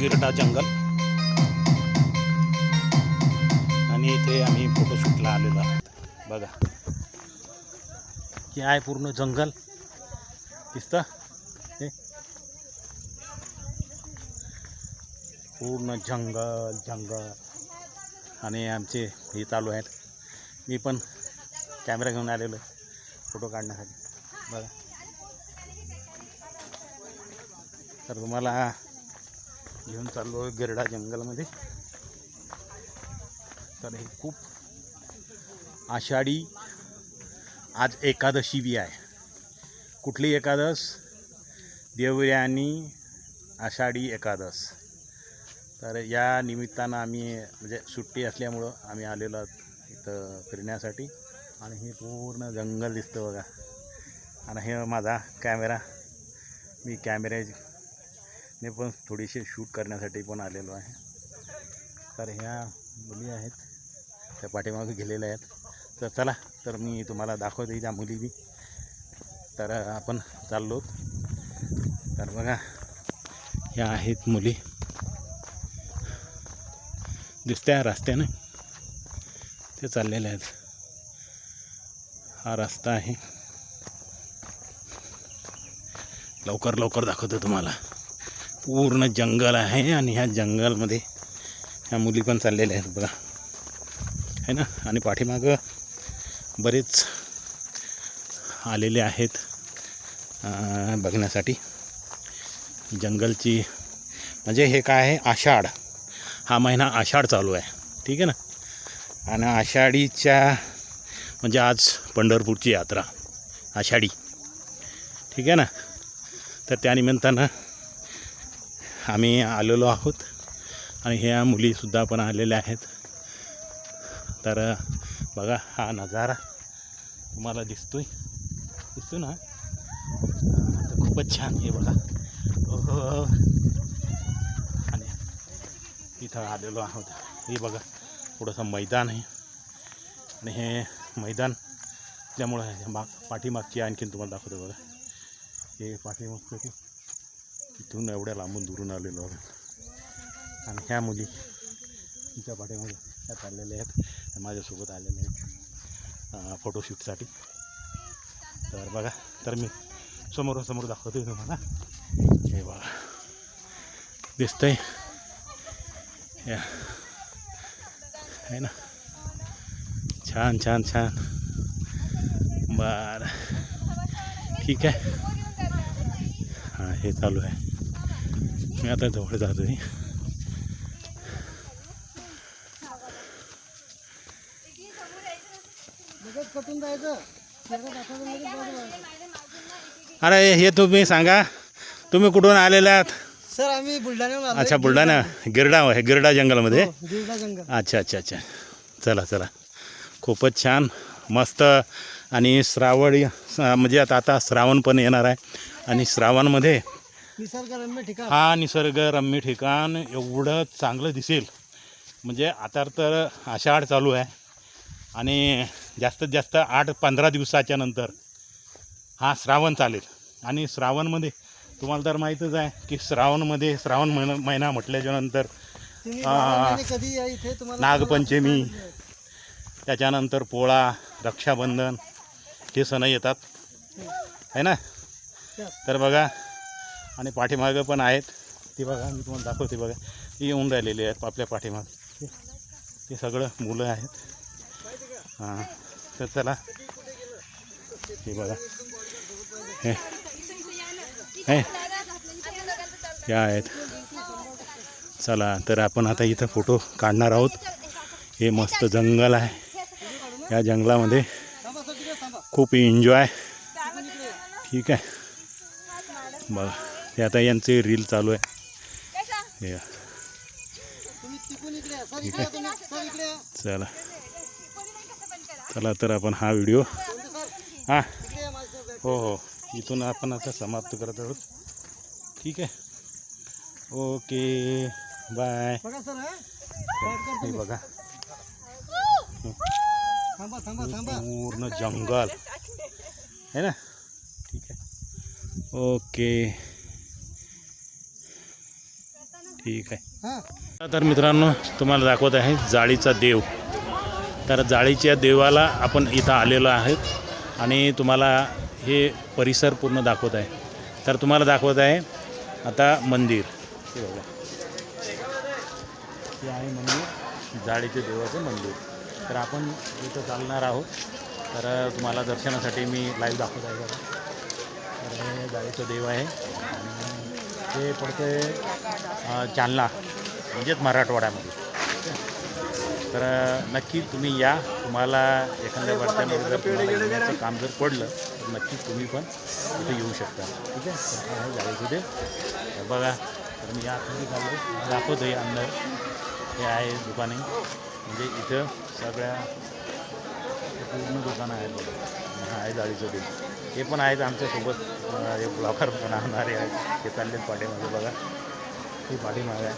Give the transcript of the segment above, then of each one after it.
गिरडा जंगल. आणि इथे आम्ही फोटोशूटला आलेलो आहोत. बघा. हे आहे पूर्ण जंगल. दिसतं? हे. पूर्ण जंगल जंगल. आणि आमचे हे चालू आहेत. मी पण कॅमेरा घेऊन आलेलो आहे फोटो काढण्यासाठी. बघा. तर तुम्हाला घेऊन चाललो आहे गिरडा जंगलमध्ये. तर हे खूप आषाढी आज एकादशी बी आहे. कुठली एकादश देवयानी आषाढी एकादश तर या निमित्तानं आम्ही म्हणजे सुट्टी असल्यामुळं आम्ही आलेलो आहोत इथं फिरण्यासाठी. आणि हे पूर्ण जंगल दिसतं बघा. आणि हे माझा कॅमेरा. मी कॅमेऱ्या ने पण थोडीशी शूट करण्यासाठी पण आलेलो आहे. तर ह्या मुली आहेत. त्या पाठीमागे गेलेल्या आहेत. तर चला तर मी तुम्हाला दाखवते त्या मुली बी. तर आपण चाललो. तर बघा ह्या आहेत मुली. दिसत्या रस्त्याने ते चाललेले आहेत. हा रस्ता आहे. लवकर लवकर दाखवतो तुम्हाला. पूर्ण जंगल आहे आणि ह्या जंगलमध्ये ह्या मुली पण चाललेल्या आहेत बघा. है ना? आणि पाठीमागं बरेच आलेले आहेत बघण्यासाठी. जंगलची म्हणजे हे काय आहे? आषाढ. हा महिना आषाढ चालू आहे. ठीक आहे ना? आणि आषाढीच्या म्हणजे आज पंढरपूरची यात्रा आषाढी. ठीक आहे ना? तर त्यानिमित्तानं आम्ही आलेलो आहोत. आणि ह्या मुलीसुद्धा पण आलेल्या आहेत. तर बघा हा नजारा तुम्हाला दिसतोय. दिसतो ना? तर खूपच छान हे बघा. ओहो. आणि इथं आलेलो आहोत. हे बघा थोडंसं मैदान आहे. आणि हे मैदान त्यामुळं हे माग पाठीमागची आणखीन तुम्हाला दाखवतो बघा. हे पाठीमागचं की इथून एवढ्या लांबून दुरून आलेलो आहोत. आणि ह्या मुली तिच्या पाठीमध्ये त्यात चाललेल्या आहेत. माझ्यासोबत आलेल्या आहेत फोटोशूटसाठी तर बघा तर मी समोरासमोर दाखवतो तुम्हाला. हे बघा. दिसतंय. या. आहे ना? छान छान छान. बर. ठीक आहे. हां हे चालू आहे. मी आता जवळ जातो आहे. अरे हे तुम्ही सांगा. तुम्ही कुठून आलेले आहात? सर आम्ही आलोय. अच्छा बुलढाणा. गिरडा आहे गिरडा जंगलमध्ये. हो, गिरडा जंगल. अच्छा अच्छा अच्छा. चला चला. खूपच छान मस्त. आणि श्रावणी म्हणजे आता आता श्रावण पण येणार आहे. आणि श्रावणमध्ये निसर्गरम्य ठिकाण. हा निसर्गरम्य ठिकाण एवढं चांगलं दिसेल. म्हणजे आता तर आषाढ चालू आहे. आणि जास्तीत जास्त आठ पंधरा दिवसाच्या नंतर हा श्रावण चालेल. आणि श्रावणमध्ये तुम्हाला तर माहीतच आहे की श्रावणमध्ये श्रावण महिना महिना म्हटल्याच्यानंतर तुम्ही हा. बारा महिने कधी या इथे? तुम्हाला नागपंचमी त्याच्यानंतर पोळा रक्षाबंधन हे सण येतात. आहे ना? Yes. तर बघा आणि पाठीमागं पण आहेत. ती बघा मी तुम्हाला दाखवते बघा. ती येऊन राहिलेली आहेत आपल्या पाठीमाग. ते सगळं मुलं आहेत. हां तर चला. हे बघा. हे. हे. या आहेत. चला तर आपण आता इथं फोटो काढणार आहोत. हे मस्त जंगल आहे. या जंगलामध्ये खूप एन्जॉय. ठीक आहे. बघा. हे आता यांचे रील चालू आहे. चला. चला तर आपण हा व्हिडिओ हां. हो हो. इथून आपण आता समाप्त करत आहोत. ठीक आहे. ओके. बाय. बघा सर Back कर तुम्ही. बघा. थांबा थांबा थांबा. पूर्ण जंगल. है ना? ठीक आहे. ओके. ठीक आहे. हां. तर मित्रांनो तुम्हाला दाखवत आहे जाळीचा देव. तर जाळीच्या देवाला आपण इथं आलेलो आहोत आणि तुम्हाला हे परिसर पूर्ण दाखवत आहे. तर तुम्हाला दाखवत आहे आता मंदिर. हे बघा. हे आहे मंदिर जाळीचे देवाचं मंदिर. तर आपण इथं चालणार आहोत. तर तुम्हाला दर्शनासाठी मी लाईव्ह दाखवत आहे तर हे जाळीचं देव आहे. आणि ते पडते जालना म्हणजेच मराठवाड्यामध्ये. तर नक्की तुम्ही या. तुम्हाला एखाद्या वर्षामध्ये जर तुम्हाला काम जर पडलं तर नक्की तुम्ही पण इथे येऊ शकता. ठीक आहे? तर हा जाळीचं बघा तर मी या चाललो दाखवतो आहे अंदर. हे आहे दुकाने. म्हणजे इथं सगळ्या पूर्ण दुकानं आहेत बघा. हा आहे जाळीचं देव हे पण आहेत आमच्यासोबत. हे ब्लॉगर बनवणारे आहेत. ते चाललेत पाठीमागे बघा. ही पाठीमागे आहे.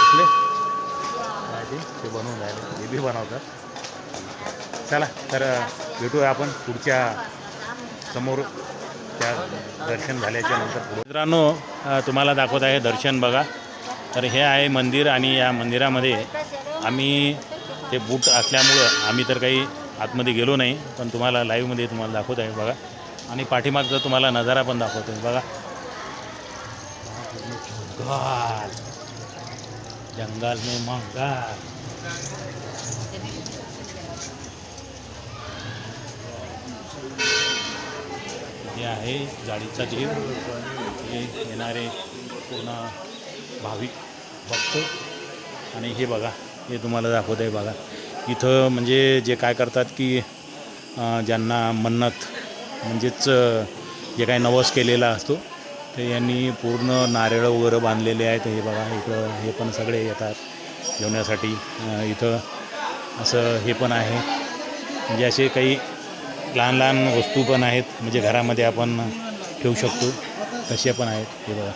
कुठले काय ते ते बनवून राहिले. हे बी बनवतात. चला तर भेटूया आपण पुढच्या समोर. त्या दर्शन झाल्याच्यानंतर मित्रांनो तुम्हाला दाखवत आहे दर्शन बघा. तर हे आहे मंदिर आणि या मंदिरामध्ये आम्ही ते बूट असल्यामुळं आम्ही तर काही आतमध्ये गेलो नाही पण तुम्हाला लाईव्हमध्ये तुम्हाला दाखवत आहे बघा. आणि पाठीमागचा तुम्हाला नजारा पण दाखवतो आहे बघा. घाल जंगल मे मंगाल. हे आहे जाळीचा देव हे येणारे पूर्ण भाविक भक्त. आणि हे बघा हे तुम्हाला दाखवत आहे बघा. इथं म्हणजे जे काय करतात की ज्यांना मन्नत म्हणजेच जे काही नवस केलेला असतो ते यांनी पूर्ण नारळ वगैरे बांधलेले आहेत. हे बघा इकडं हे पण सगळे येतात जेवण्यासाठी. इथं असं हे पण आहे. म्हणजे असे काही लहान लहान वस्तू पण आहेत. म्हणजे घरामध्ये आपण ठेवू शकतो. तसे पण आहेत. हे बघा.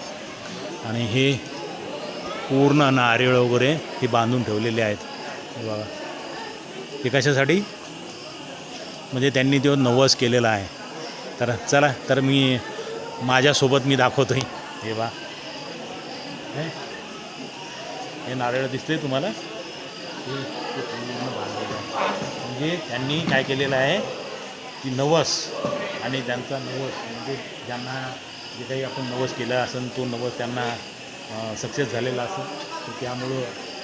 आणि हे पूर्ण नारळ वगैरे हे बांधून ठेवलेले आहेत. हे बघा. हे कशासाठी? म्हणजे त्यांनी तो नवस केलेला आहे. तर चला तर मी माझ्यासोबत मी दाखवतो हे बा. हे? नारळ दिसते तुम्हाला? म्हणजे त्यांनी काय केलेलं आहे की नवस आणि त्यांचा नवस म्हणजे ज्यांना जे काही आपण नवस केला असेल तो नवस त्यांना सक्सेस झालेला असेल तर त्यामुळं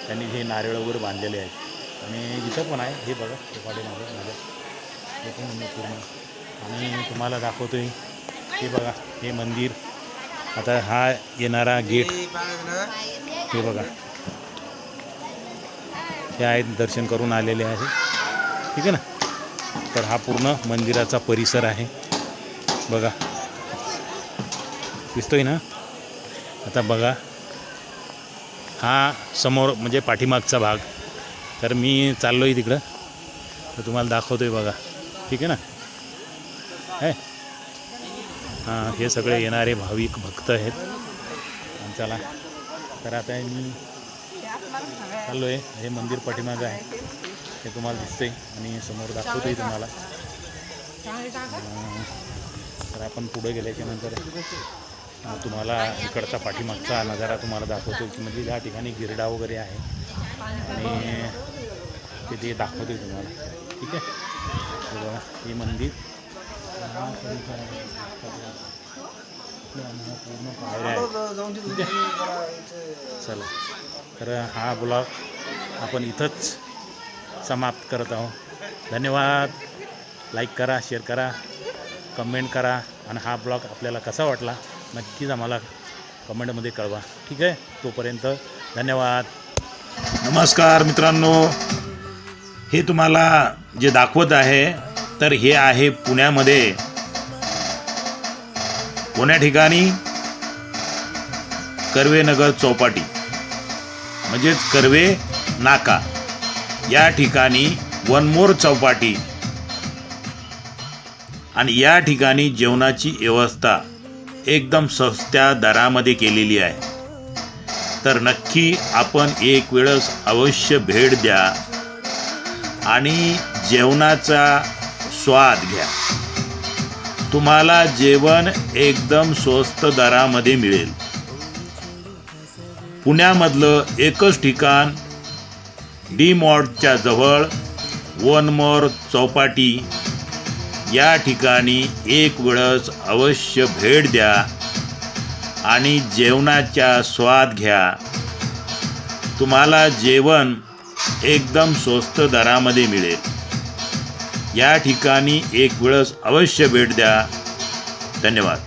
त्यांनी हे नारळ वगैरे बांधलेले आहेत. आणि इथं पण आहे. हे बघा ते माझं माझ्या हे पण मी पूर्ण. आणि तुम्हाला दाखवतो आहे हे बघा हे मंदिर. आता हा येणारा गेट. हे बघा. हे आहेत दर्शन करून आलेले आहे ठीक आहे ना? तर हा पूर्ण मंदिराचा परिसर आहे. बघा. दिसतोय ना? आता बघा. हा समोर म्हणजे पाठीमागचा भाग. तर मी चाललो आहे तिकडं. तर तुम्हाला दाखवतो आहे बघा. ठीक आहे ना? आहे हां हे सगळे येणारे भाविक भक्त आहेत. चला. तर आता मी चाललो आहे हे मंदिर पाठीमागं आहे. हे तुम्हाला दिसतंय. आणि समोर दाखवतो आहे तुम्हाला तर आपण पुढे गेल्याच्यानंतर तुम्हाला इकडचा पाठीमागचा नजारा तुम्हाला दाखवतो. की म्हणजे या ठिकाणी गिरडा वगैरे आहे. आणि ते ते दाखवते तुम्हाला. ठीक आहे? हे बघा हे मंदिर. आहे. पूर्ण पायऱ्या चला. तर हा ब्लॉग आपण इथंच समाप्त करत आहोत. धन्यवाद. लाईक करा शेअर करा कमेंट करा आणि हा ब्लॉग आपल्याला कसा वाटला नक्कीच आम्हाला कमेंटमध्ये कळवा. ठीक आहे? तोपर्यंत धन्यवाद. नमस्कार मित्रांनो. हे तुम्हाला जे दाखवत आहे तर हे आहे पुण्यामध्ये. पुण्या ठिकाणी कर्वेनगर चौपाटी म्हणजेच कर्वे नाका या ठिकाणी वनमोर चौपाटी आणि या ठिकाणी जेवणाची व्यवस्था एकदम सस्त्या दरामध्ये केलेली आहे. तर नक्की आपण एक वेळेस अवश्य भेट द्या. आणि जेवणाचा स्वाद घ्या. तुम्हाला जेवण एकदम स्वस्त दरामध्ये मिळेल. पुण्यामधलं एकच ठिकाण डी मॉडच्या जवळ वन मोर चौपाटी. या ठिकाणी एक वेळच अवश्य भेट द्या आणि जेवणाचा स्वाद घ्या. तुम्हाला जेवण एकदम स्वस्त दरामध्ये मिळेल. या ठिकाणी एक वेळच अवश्य भेट द्या. धन्यवाद.